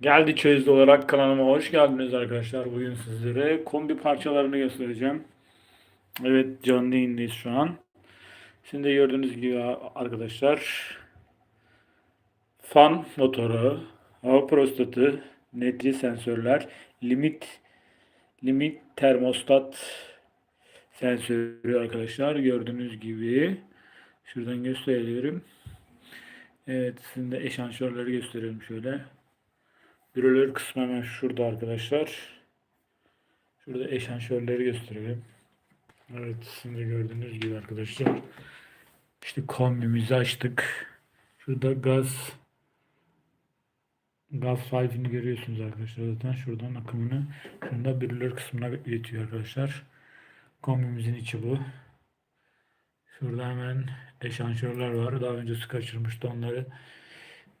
Geldi çözde olarak kanalıma hoş geldiniz arkadaşlar. Bugün sizlere kombi parçalarını göstereceğim. Evet canlı yayındayız şu an. Şimdi gördüğünüz gibi arkadaşlar fan motoru, hava prostatı, netli sensörler, limit limit termostat sensörü arkadaşlar gördüğünüz gibi şuradan gösterebilirim. Evet sizin de eşanşörleri gösterelim şöyle. Bürolör kısmı hemen şurada arkadaşlar. Şurada eşanşörleri gösterelim. Evet şimdi gördüğünüz gibi arkadaşlar. İşte kombimizi açtık. Şurada gaz gaz valve'ini görüyorsunuz arkadaşlar zaten şuradan akımını şurada bürolör kısmına iletiyor arkadaşlar. Kombimizin içi bu. Şurada hemen eşanşörler var. Daha önce su kaçırmıştı onları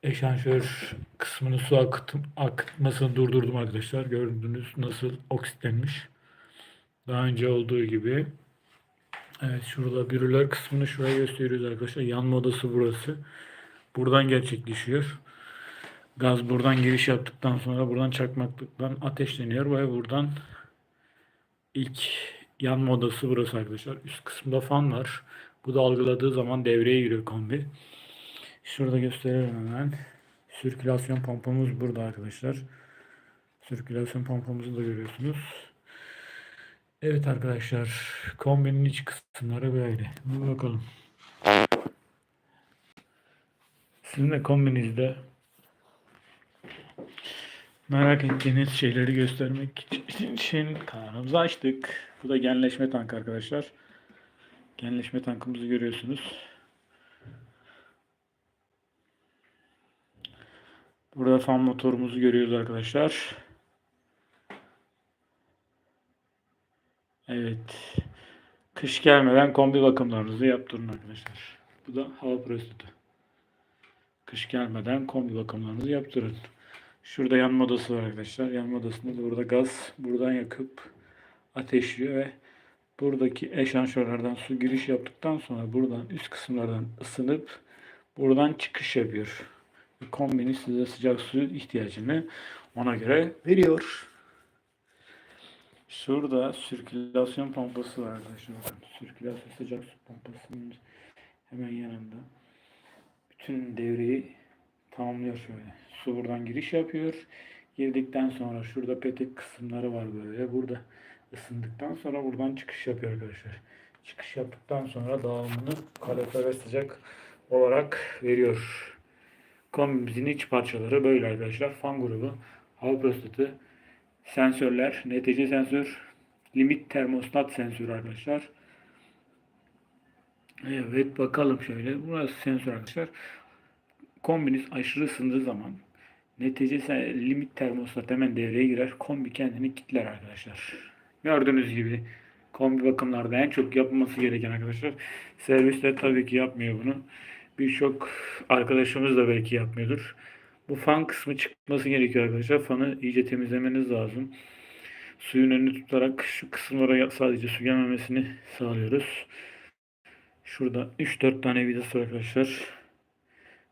eşanşör kısmını su akıtım, akıtmasını durdurdum arkadaşlar. Gördünüz nasıl oksitlenmiş. Daha önce olduğu gibi. Evet şurada bürüler kısmını şuraya gösteriyoruz arkadaşlar. Yanma odası burası. Buradan gerçekleşiyor. Gaz buradan giriş yaptıktan sonra buradan çakmaklıktan ateşleniyor ve buradan ilk yanma odası burası arkadaşlar. Üst kısımda fan var. Bu da algıladığı zaman devreye giriyor kombi. Şurada gösterelim hemen. Sirkülasyon pompamız burada arkadaşlar. Sirkülasyon pompamızı da görüyorsunuz. Evet arkadaşlar. Kombinin iç kısımları böyle. Bir bakalım. Sizin de kombinizde merak ettiğiniz şeyleri göstermek için kanalımızı açtık. Bu da genleşme tank arkadaşlar. Genleşme tankımızı görüyorsunuz. Burada fan motorumuzu görüyoruz arkadaşlar. Evet. Kış gelmeden kombi bakımlarınızı yaptırın arkadaşlar. Bu da hava prostatı. Kış gelmeden kombi bakımlarınızı yaptırın. Şurada yanma odası var arkadaşlar. Yanma odasında da burada gaz buradan yakıp ateşliyor ve buradaki eşanşörlerden su giriş yaptıktan sonra buradan üst kısımlardan ısınıp buradan çıkış yapıyor kombini size sıcak su ihtiyacını ona göre veriyor. Şurada sirkülasyon pompası var arkadaşlar. Sirkülasyon sıcak su pompasının hemen yanında. Bütün devreyi tamamlıyor şöyle. Su buradan giriş yapıyor. Girdikten sonra şurada petek kısımları var böyle. Burada ısındıktan sonra buradan çıkış yapıyor arkadaşlar. Çıkış yaptıktan sonra dağılımını kalorifer sıcak olarak veriyor. Kombimizin iç parçaları böyle arkadaşlar. Fan grubu, hava prostatı, sensörler, NTC sensör, limit termostat sensörü arkadaşlar. Evet bakalım şöyle. Burası sensör arkadaşlar. Kombiniz aşırı ısındığı zaman NTC limit termostat hemen devreye girer. Kombi kendini kilitler arkadaşlar. Gördüğünüz gibi kombi bakımlarda en çok yapılması gereken arkadaşlar. Servisler tabii ki yapmıyor bunu birçok arkadaşımız da belki yapmıyordur. Bu fan kısmı çıkması gerekiyor arkadaşlar. Fanı iyice temizlemeniz lazım. Suyun önünü tutarak şu kısımlara sadece su gelmemesini sağlıyoruz. Şurada 3-4 tane vidası arkadaşlar.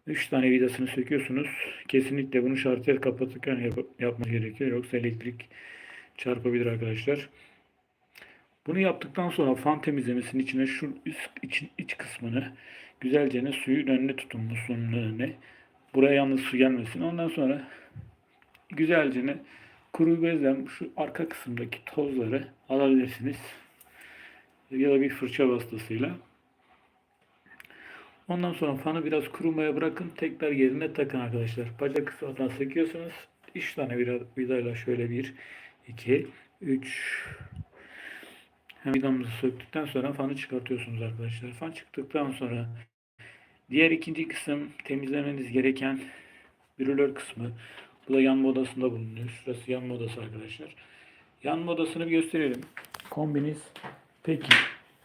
3 tane vidasını söküyorsunuz. Kesinlikle bunu şartel kapatırken yap yapmanız gerekiyor. Yoksa elektrik çarpabilir arkadaşlar. Bunu yaptıktan sonra fan temizlemesinin içine şu üst için iç kısmını güzelce ne suyun önüne tutun musluğun önüne. Buraya yalnız su gelmesin. Ondan sonra güzelce ne kuru bezle şu arka kısımdaki tozları alabilirsiniz. Ya da bir fırça vasıtasıyla. Ondan sonra fanı biraz kurumaya bırakın. Tekrar yerine takın arkadaşlar. Bacak kısmından sıkıyorsunuz. 3 tane vidayla şöyle 1, 2, 3, hem vidamızı söktükten sonra fanı çıkartıyorsunuz arkadaşlar. Fan çıktıktan sonra diğer ikinci kısım temizlemeniz gereken brülör kısmı. Bu da yanma odasında bulunuyor. Şurası yanma odası arkadaşlar. Yanma odasını bir gösterelim. Kombiniz. Peki.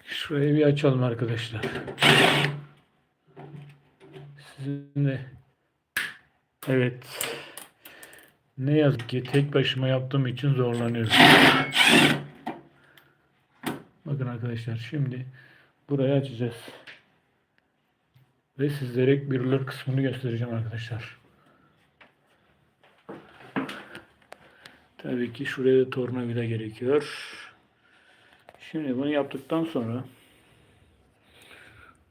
Şurayı bir açalım arkadaşlar. Sizin de Evet. Ne yazık ki tek başıma yaptığım için zorlanıyorum. Bakın arkadaşlar şimdi burayı açacağız. Ve sizlere birler kısmını göstereceğim arkadaşlar. Tabii ki şuraya da tornavida gerekiyor. Şimdi bunu yaptıktan sonra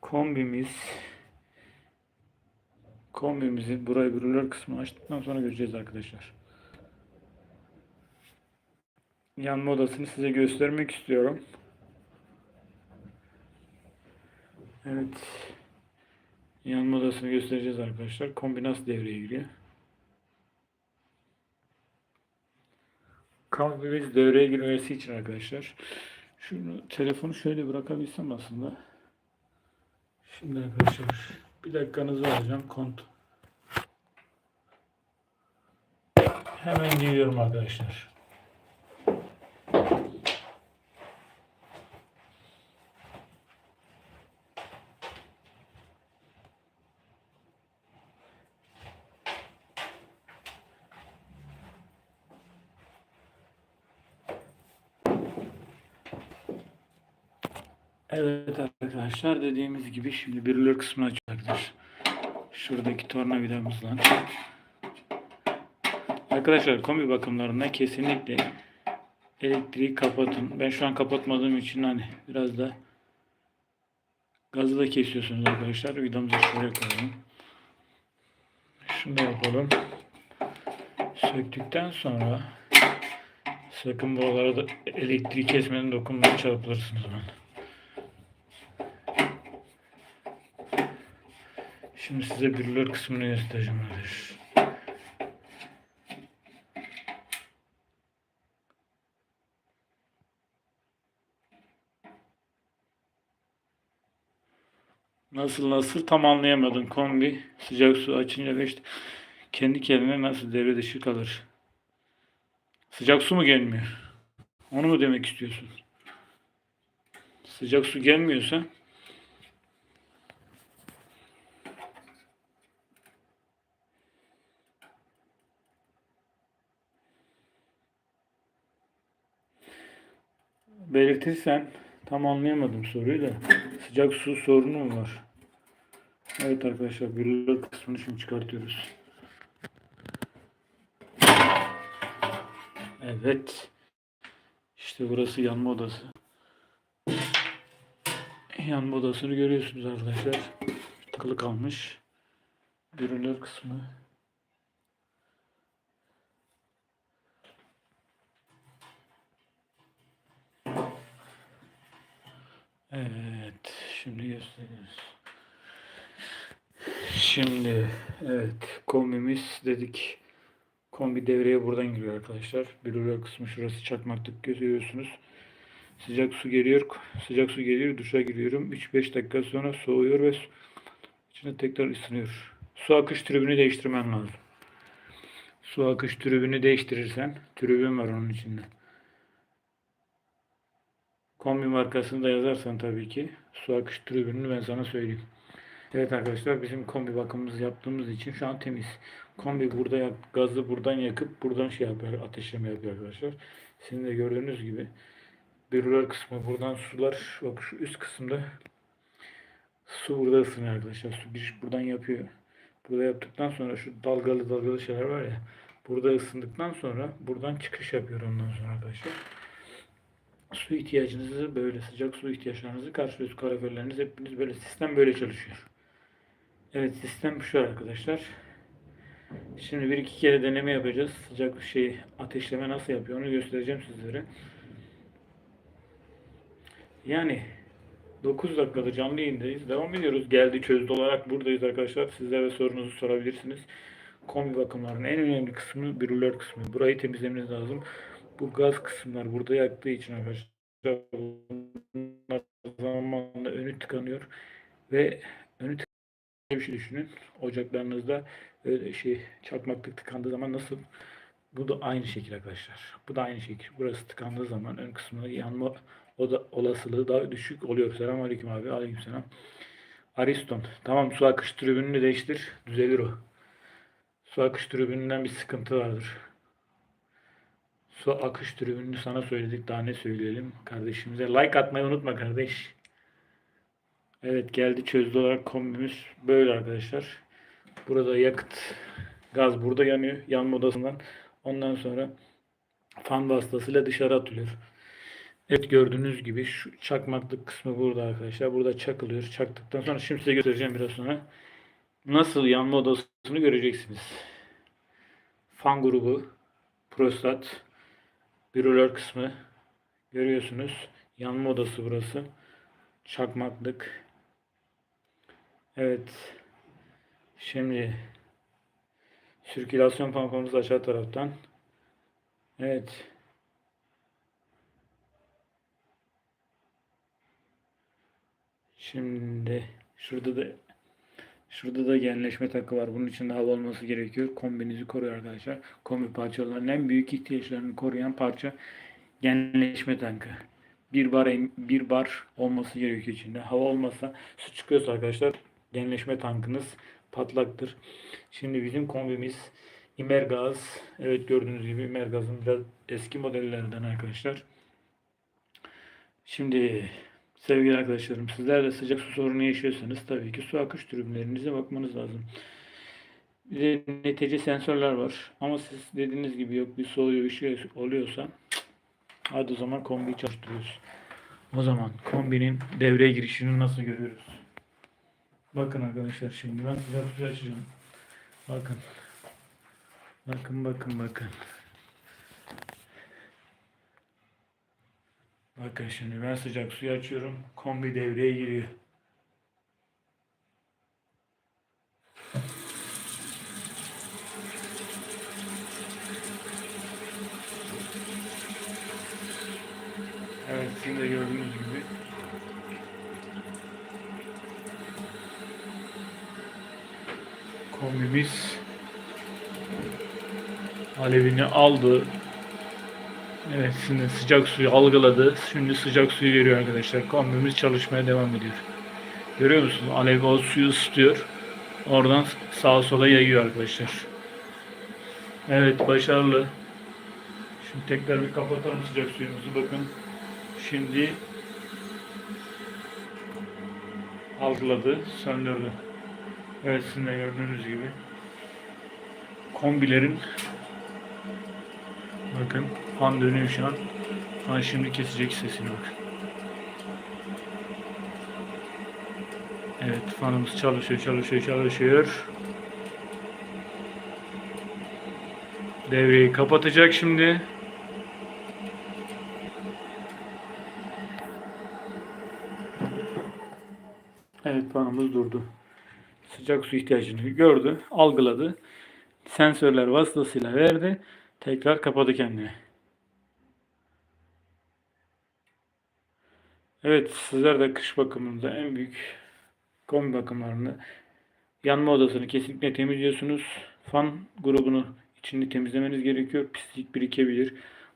kombimiz kombimizi burayı brülör kısmını açtıktan sonra göreceğiz arkadaşlar. Yanma odasını size göstermek istiyorum. Evet. Yanma odasını göstereceğiz arkadaşlar. Kombi nasıl devreye giriyor? Kombimiz devreye girmesi için arkadaşlar. Şunu telefonu şöyle bırakabilsem aslında. Şimdi arkadaşlar bir dakikanızı alacağım kont. Hemen giriyorum arkadaşlar. Evet arkadaşlar dediğimiz gibi şimdi birileri kısmını açacaklar. Şuradaki tornavidamızla. Arkadaşlar kombi bakımlarında kesinlikle elektriği kapatın. Ben şu an kapatmadığım için hani biraz da gazı da kesiyorsunuz arkadaşlar. Vidamızı şuraya koyalım. Şunu da yapalım. Söktükten sonra sakın buralara da elektriği kesmeden dokunmaya çarpılırsınız. Ben. Şimdi size bürülör kısmını göstereceğim arkadaşlar. Nasıl nasıl tam anlayamadım. Kombi sıcak su açınca ve kendi kendine nasıl devre dışı kalır. Sıcak su mu gelmiyor? Onu mu demek istiyorsun? Sıcak su gelmiyorsa belirtirsen tam anlayamadım soruyu da sıcak su sorunu mu var? Evet arkadaşlar bürülör kısmını şimdi çıkartıyoruz. Evet. İşte burası yanma odası. Yanma odasını görüyorsunuz arkadaşlar. Takılı kalmış. Bürülör kısmı. Evet. Şimdi gösteriyoruz. Şimdi evet kombimiz dedik. Kombi devreye buradan giriyor arkadaşlar. Bürülör kısmı şurası çakmaklık görüyorsunuz. Sıcak su geliyor. Sıcak su geliyor. Duşa giriyorum. 3-5 dakika sonra soğuyor ve içine tekrar ısınıyor. Su akış tribünü değiştirmen lazım. Su akış tribünü değiştirirsen tribün var onun içinde. Kombi markasını da yazarsan tabii ki su akış tribününü ben sana söyleyeyim. Evet arkadaşlar bizim kombi bakımımızı yaptığımız için şu an temiz. Kombi burada yak, gazı buradan yakıp buradan şey yapıyor, ateşleme yapıyor arkadaşlar. Sizin de gördüğünüz gibi bürülör kısmı buradan sular bak şu üst kısımda su burada ısınıyor arkadaşlar. Su giriş buradan yapıyor. Burada yaptıktan sonra şu dalgalı dalgalı şeyler var ya burada ısındıktan sonra buradan çıkış yapıyor ondan sonra arkadaşlar su ihtiyacınızı böyle sıcak su ihtiyaçlarınızı karşılıyorsunuz. Kaloriferleriniz hepiniz böyle sistem böyle çalışıyor. Evet sistem şu arkadaşlar. Şimdi bir iki kere deneme yapacağız. Sıcak şey ateşleme nasıl yapıyor onu göstereceğim sizlere. Yani 9 dakikada canlı yayındayız. Devam ediyoruz. Geldi çözdü olarak buradayız arkadaşlar. Sizler de sorunuzu sorabilirsiniz. Kombi bakımlarının en önemli kısmı brülör kısmı. Burayı temizlemeniz lazım. Bu gaz kısımlar burada yaktığı için arkadaşlar bunlar zamanla önü tıkanıyor ve önü tıkanıyor bir şey düşünün. Ocaklarınızda öyle şey çakmaklık tıkandığı zaman nasıl bu da aynı şekil arkadaşlar. Bu da aynı şekil. Burası tıkandığı zaman ön kısmı yanma o da olasılığı daha düşük oluyor. Selamünaleyküm abi. Aleykümselam. Ariston. Tamam su akış tribününü değiştir. Düzelir o. Su akış tribününden bir sıkıntı vardır. Su akış tribününü sana söyledik. Daha ne söyleyelim kardeşimize. Like atmayı unutma kardeş. Evet geldi çözdü olarak kombimiz böyle arkadaşlar. Burada yakıt gaz burada yanıyor. Yanma odasından. Ondan sonra fan vasıtasıyla dışarı atılıyor. Evet gördüğünüz gibi şu çakmaklık kısmı burada arkadaşlar. Burada çakılıyor. Çaktıktan sonra şimdi size göstereceğim biraz sonra. Nasıl yanma odasını göreceksiniz. Fan grubu, prostat, bürolör kısmı görüyorsunuz. Yanma odası burası. Çakmaklık. Evet. Şimdi sirkülasyon pompamız aşağı taraftan. Evet. Şimdi şurada da şurada da genleşme takı var. Bunun içinde hava olması gerekiyor. Kombinizi koruyor arkadaşlar. Kombi parçalarının en büyük ihtiyaçlarını koruyan parça genleşme tankı. Bir bar bir bar olması gerekiyor içinde. Hava olmasa su çıkıyorsa arkadaşlar genleşme tankınız patlaktır. Şimdi bizim kombimiz Imergaz. Evet gördüğünüz gibi Imergaz'ın biraz eski modellerinden arkadaşlar. Şimdi sevgili arkadaşlarım sizler de sıcak su sorunu yaşıyorsanız tabii ki su akış tribünlerinize bakmanız lazım. Bir de netice sensörler var. Ama siz dediğiniz gibi yok bir soğuyor bir şey oluyorsa hadi o zaman kombiyi çalıştırıyoruz. O zaman kombinin devreye girişini nasıl görüyoruz? Bakın arkadaşlar şimdi ben sıcak su açacağım. Bakın. Bakın bakın bakın. Bakın şimdi ben sıcak suyu açıyorum. Kombi devreye giriyor. Evet şimdi de gördüğünüz gibi kombimiz alevini aldı. Evet şimdi sıcak suyu algıladı. Şimdi sıcak suyu veriyor arkadaşlar. Kombimiz çalışmaya devam ediyor. Görüyor musunuz? Alev o suyu ısıtıyor. Oradan sağa sola yayıyor arkadaşlar. Evet başarılı. Şimdi tekrar bir kapatalım sıcak suyumuzu. Bakın. Şimdi algıladı, söndürdü. Evet sizin de gördüğünüz gibi kombilerin bakın fan dönüyor şu an. Fan şimdi kesecek sesini bak. Evet fanımız çalışıyor çalışıyor çalışıyor. Devreyi kapatacak şimdi. Evet fanımız durdu. Sıcak su ihtiyacını gördü, algıladı. Sensörler vasıtasıyla verdi. Tekrar kapadı kendini. Evet sizler de kış bakımında en büyük kombi bakımlarında yanma odasını kesinlikle temizliyorsunuz. Fan grubunu içini temizlemeniz gerekiyor. Pislik birikebilir.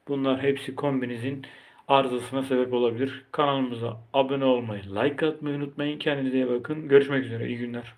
Bunlar hepsi kombinizin arızasına sebep olabilir. Kanalımıza abone olmayı, like atmayı unutmayın. Kendinize iyi bakın. Görüşmek üzere. İyi günler.